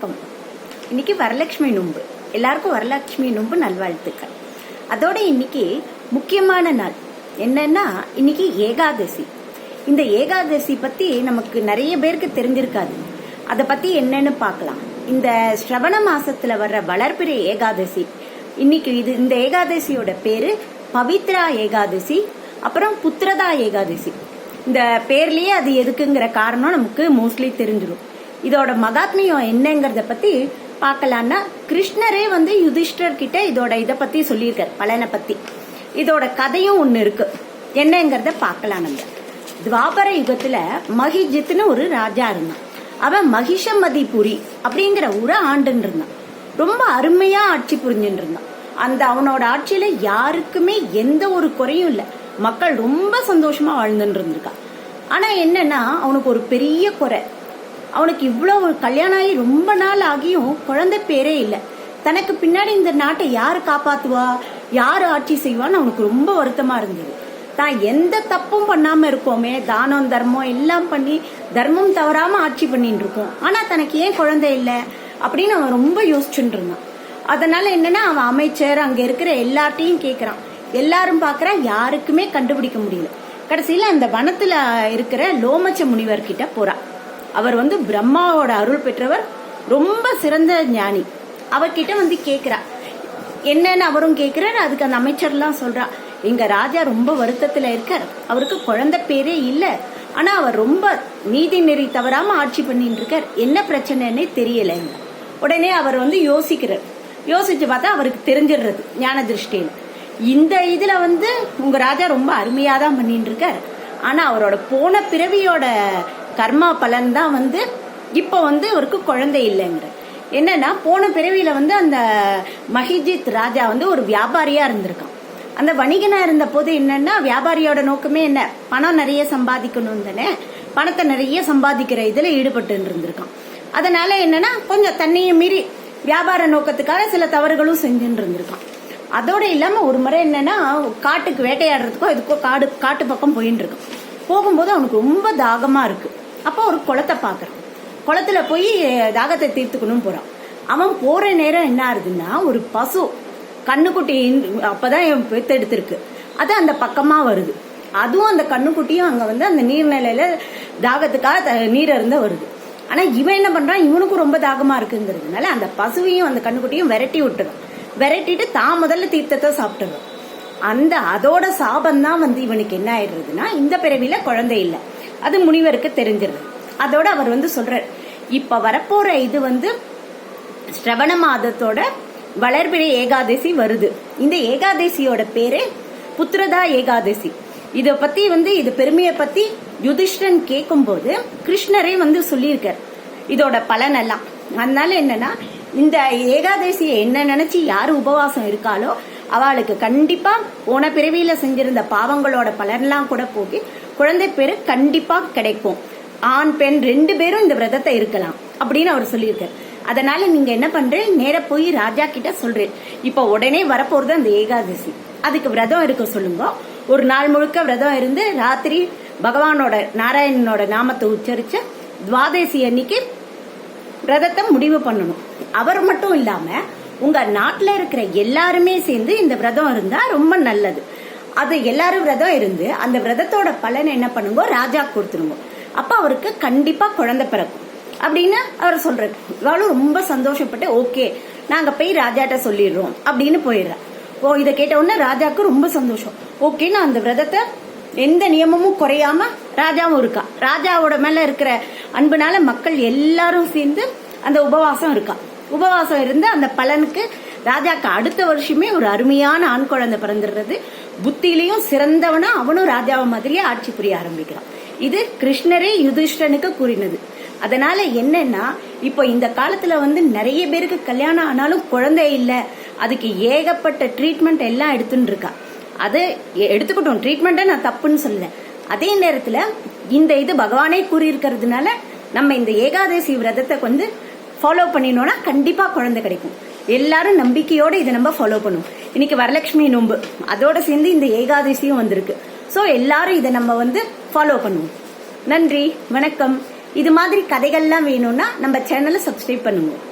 வணக்கம். இன்னைக்கு வரலட்சுமி நோன்பு எல்லாருக்கும் வரலட்சுமி நோன்பு நல்வாழ்த்துக்கள். அதோட இன்னைக்கு முக்கியமான நாள் என்னன்னா இன்னைக்கு ஏகாதசி. இந்த ஏகாதசி பத்தி நமக்கு நிறைய பேருக்கு தெரிஞ்சிருக்காது. அதை பத்தி என்னன்னு பார்க்கலாம். இந்த ஸ்ரவண மாசத்துல வர்ற வளர்பிறை ஏகாதசி. இன்னைக்கு இது இந்த ஏகாதசியோட பேரு பவித்ரா ஏகாதசி அப்புறம் புத்திரதா ஏகாதசி. இந்த பேர்லயே அது எதுக்குங்கிற காரணம் நமக்கு மோஸ்ட்லி தெரிஞ்சிடும் இதோட மகாத்மியம் என்னங்கிறத பத்தி பார்க்கலான்னா கிருஷ்ணரே வந்து யுதிஷ்டர் கிட்ட இதோட இதை பத்தி சொல்லியிருக்காரு பலனை பத்தி. இதோட கதையும் ஒன்று இருக்கு. என்னங்கிறத பார்க்கலாம் நம்ம. துவாபர யுகத்துல மகிஜித்னு ஒரு ராஜா இருந்தான். அவன் மகிஷமதிபுரி அப்படிங்கிற ஒரு ஆண்டுன்னு இருந்தான். ரொம்ப அருமையா ஆட்சி புரிஞ்சுட்டு இருந்தான். அந்த அவனோட ஆட்சியில யாருக்குமே எந்த ஒரு குறையும் இல்ல. மக்கள் ரொம்ப சந்தோஷமா வாழ்ந்துட்டு இருந்திருக்கான். ஆனா என்னன்னா அவனுக்கு ஒரு பெரிய குறை. அவனுக்கு இவ்வளோ கல்யாணம் ஆகி ரொம்ப நாள் ஆகியும் குழந்தை பேரே இல்லை. தனக்கு பின்னாடி இந்த நாட்டை யார் காப்பாத்துவா? யார் ஆட்சி செய்வான்னு அவனுக்கு ரொம்ப வருத்தமாக இருந்தது. தான் எந்த தப்பும் பண்ணாமல் இருக்கோமே தானம் தர்மம் எல்லாம் பண்ணி தர்மம் தவறாமல் ஆட்சி பண்ணிட்டு இருக்கோம். ஆனால் தனக்கு ஏன் குழந்தை இல்லை? அப்படின்னு அவன் ரொம்ப யோசிச்சுட்டு இருந்தான். அதனால என்னன்னா அவன் அமைச்சர் அங்கே இருக்கிற எல்லார்ட்டையும் கேட்குறான் எல்லாரும் பார்க்குறான் யாருக்குமே கண்டுபிடிக்க முடியல. கடைசியில் அந்த வனத்தில் இருக்கிற லோமச்ச முனிவர் போகிறான் அவர் வந்து பிரம்மாவோட அருள் பெற்றவர் ரொம்ப சிறந்த ஞானி. அவர்கிட்ட வந்து கேட்குறா என்னன்னு அவரும் கேட்குறாரு அதுக்கு அந்த அமைச்சர்லாம் சொல்றா எங்க ராஜா ரொம்ப வருத்தத்துல இருக்கார். அவருக்கு குழந்தை பேரே இல்லை. ஆனா அவர் ரொம்ப நீதி நெறி தவறாம ஆட்சி பண்ணிட்டு இருக்கார். என்ன பிரச்சனைன்னே தெரியலைங்க உடனே அவர் வந்து யோசிக்கிறார். யோசிச்சு பார்த்தா அவருக்கு தெரிஞ்சிடுறது ஞான திருஷ்டின்னு. இந்த இதுல வந்து உங்க ராஜா ரொம்ப அருமையா தான் பண்ணிட்டு இருக்கார். ஆனா அவரோட போன பிறவியோட கர்மா பலன் தான் வந்து இப்போ வந்து அவருக்கு குழந்தை இல்லைங்கிற. என்னன்னா போன பிறவியில வந்து அந்த மஹிஜித் ராஜா வந்து ஒரு வியாபாரியா இருந்திருக்கான். அந்த வணிகனா இருந்த போது என்னன்னா வியாபாரியோட நோக்கமே என்ன? பணம் நிறைய சம்பாதிக்கணும் தானே? பணத்தை நிறைய சம்பாதிக்கிற இதில் ஈடுபட்டு இருந்திருக்கான். அதனால என்னன்னா கொஞ்சம் தண்ணியை மீறி வியாபார நோக்கத்துக்காக சில தவறுகளும் செஞ்சுட்டு இருந்திருக்கான். அதோட இல்லாம ஒரு முறை என்னன்னா காட்டுக்கு வேட்டையாடுறதுக்கோ இதுக்கோ காடு காட்டு பக்கம் போயின்னு இருக்கான். போகும்போது அவனுக்கு ரொம்ப தாகமா இருக்கு. அப்போ ஒரு குளத்தை பார்க்குறான் குளத்துல போய் தாகத்தை தீர்த்துக்கணும் போகிறான் அவன் போகிற நேரம் என்ன ஆகுதுன்னா ஒரு பசு கண்ணுக்குட்டி அப்பதான் பெத்தெடுத்திருக்கு அது அந்த பக்கமாக வருது. அதுவும் அந்த கண்ணுக்குட்டியும் அங்கே வந்து அந்த நீர்நிலையில் தாகத்துக்காக த- நீர் இருந்தால் வருது. ஆனால் இவன் என்ன பண்ணுறான் இவனுக்கும் ரொம்ப தாகமாக இருக்குங்கிறதுனால அந்த பசுவையும் அந்த கண்ணுக்குட்டியும் விரட்டி விட்டுறான். விரட்டிட்டு தான் முதல்ல தீர்த்தத்தை சாப்பிட்டுறான். அந்த அதோட சாபம் தான் வந்து இவனுக்கு என்ன ஆயிடுறதுன்னா இந்த பிறவியில் குழந்தை இல்லை. அது முனிவருக்கு தெரிஞ்சிருது. அதோட அவர் வந்து சொல்றார் இப்ப வரப்போற இது வந்து ஸ்ரவண மாதத்தோட வளர்பிறை ஏகாதசி வருது. இந்த ஏகாதசியோட பேரு புத்திரதா ஏகாதசி. இத பத்தி வந்து இது பெருமையை பத்தி யுதிஷ்டன் கேட்கும்போது கிருஷ்ணரே வந்து சொல்லியிருக்கார். இதோட பலன் எல்லாம் அதனால என்னன்னா இந்த ஏகாதசியை என்ன நினைச்சு யாரு உபவாசம் இருக்காளோ அவளுக்கு கண்டிப்பா போன பிறவியில செஞ்சிருந்த பாவங்களோட பலன்லாம் கூட போகி குழந்தை பேரு கண்டிப்பா கிடைக்கும். ஆண் பெண் ரெண்டு பேரும் இந்த விரதத்தை இருக்கலாம் அப்படின்னு அவர் சொல்லியிருக்காரு. அதனால நீங்க என்ன பண்றேன் நேர போய் ராஜா கிட்ட சொல்றேன் இப்ப உடனே வரப்போறது அந்த ஏகாதசி. அதுக்கு விரதம் இருக்க சொல்லுங்க. ஒரு நாள் முழுக்க விரதம் இருந்து ராத்திரி பகவானோட நாராயணனோட நாமத்தை உச்சரிச்சு துவாதசி அன்னைக்கு விரதத்தை முடிவு பண்ணணும். அவர் மட்டும் இல்லாம உங்க நாட்டுல இருக்கிற எல்லாருமே சேர்ந்து இந்த விரதம் இருந்தா ரொம்ப நல்லது. அது எல்லாரும் விரதம் இருந்து அந்த விரதத்தோட பலன் என்ன பண்ணுங்க? ராஜா கொடுத்துருங்க. அப்ப அவருக்கு கண்டிப்பா குழந்தை பிறக்கும். அப்படின்னு அவர் சொல்றாரு. இவளும் ரொம்ப சந்தோஷப்பட்டு ஓகே நாங்க போய் ராஜாட்ட சொல்லிடுறோம் அப்படின்னு போயிடுறா. ஓ இதை கேட்ட உடனே ராஜாக்கு ரொம்ப சந்தோஷம். ஓகே நான் அந்த விரதத்தை எந்த நியமமும் குறையாம ராஜாவும் இருக்கா? ராஜாவோட மேல இருக்கிற அன்புனால மக்கள் எல்லாரும் சேர்ந்து அந்த உபவாசம் இருக்கா? உபவாசம் இருந்து அந்த பலனுக்கு ராஜாக்கு அடுத்த வருஷமே ஒரு அருமையான ஆண் குழந்தை பிறந்துடுறது. புத்தியிலையும் சிறந்தவனா அவனும் ராஜாவை மாதிரியே ஆட்சி புரிய ஆரம்பிக்கிறான். இது கிருஷ்ணரே யுதிஷ்டனுக்கு கூறினது. அதனால என்னன்னா இப்போ இந்த காலத்துல வந்து நிறைய பேருக்கு கல்யாணம் ஆனாலும் குழந்தை இல்ல. அதுக்கு ஏகப்பட்ட ட்ரீட்மெண்ட் எல்லாம் எடுத்துட்டு இருக்கா. அது எ- எடுத்துக்கிட்டோம் ட்ரீட்மெண்ட்டை நான் தப்புன்னு சொல்லல. அதே நேரத்துல இந்த இது பகவானே கூறியிருக்கிறதுனால நம்ம இந்த ஏகாதசி விரதத்தை வந்து ஃபாலோ பண்ணினோம்னா கண்டிப்பா குழந்தை கிடைக்கும். எல்லாரும் நம்பிக்கையோட இதை நம்ம ஃபாலோ பண்ணுவோம் இன்னைக்கு வரலட்சுமி நோன்பு. அதோட சேர்ந்து இந்த ஏகாதசியும் வந்திருக்கு. ஸோ எல்லாரும் இதை நம்ம வந்து ஃபாலோ பண்ணுவோம். நன்றி வணக்கம். இது மாதிரி கதைகள்லாம் வேணும்னா நம்ம சேனலை சப்ஸ்கிரைப் பண்ணுவோம்